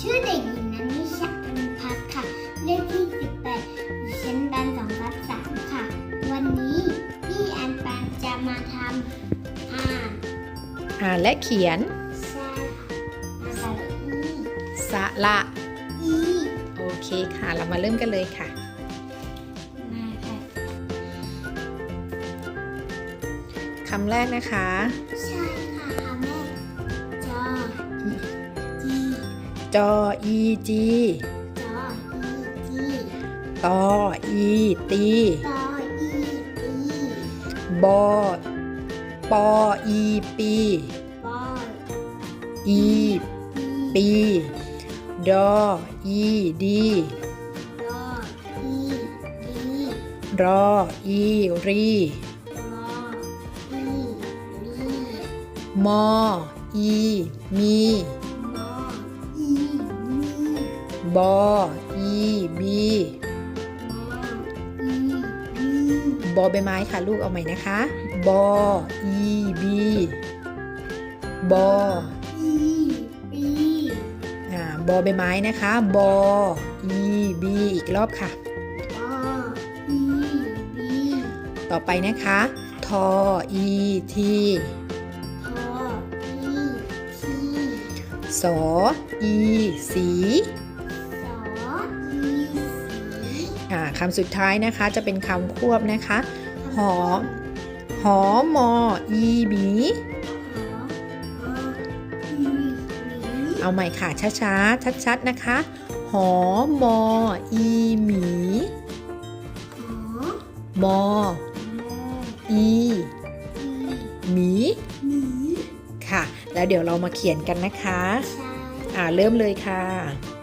ชื่อเด็กหญิงนันนิชาพันพัฒน์ค่ะ เลขที่ 18อยู่ชั้นบันสองทับสามค่ะ วันนี้พี่อันปันจะมาทำอ่านอ่านและเขียนใช่ค่ะอ่านแบบอีสระอีโอเคค่ะ เรามาเริ่มกันเลยค่ะ มาค่ะคำแรกนะคะใช่ จออีจีจออีจีตออีตีตออีตีบอปออีปีปออีปีปีดออีดีดออีดีรออีรีจออีรีมออีมี บอีบีบอใบไม้ค่ะลูกเอาใหม่นะคะบอีบีบออีบีอ่าบอใบไม้นะคะบออีบีอีกรอบค่ะปออีบีต่อไปนะคะทออีทีทออีทีสออีสี คำสุดท้ายนะคะจะเป็นคำควบนะคะ หอ หอมออีบีหออีหมีเอาใหม่ค่ะช้าๆชัดๆนะคะ หอมออีหมีหอมอมออีอีหมีหมีค่ะ แล้วเดี๋ยวเรามาเขียนกันนะคะใช่อ่าเริ่มเลยค่ะเ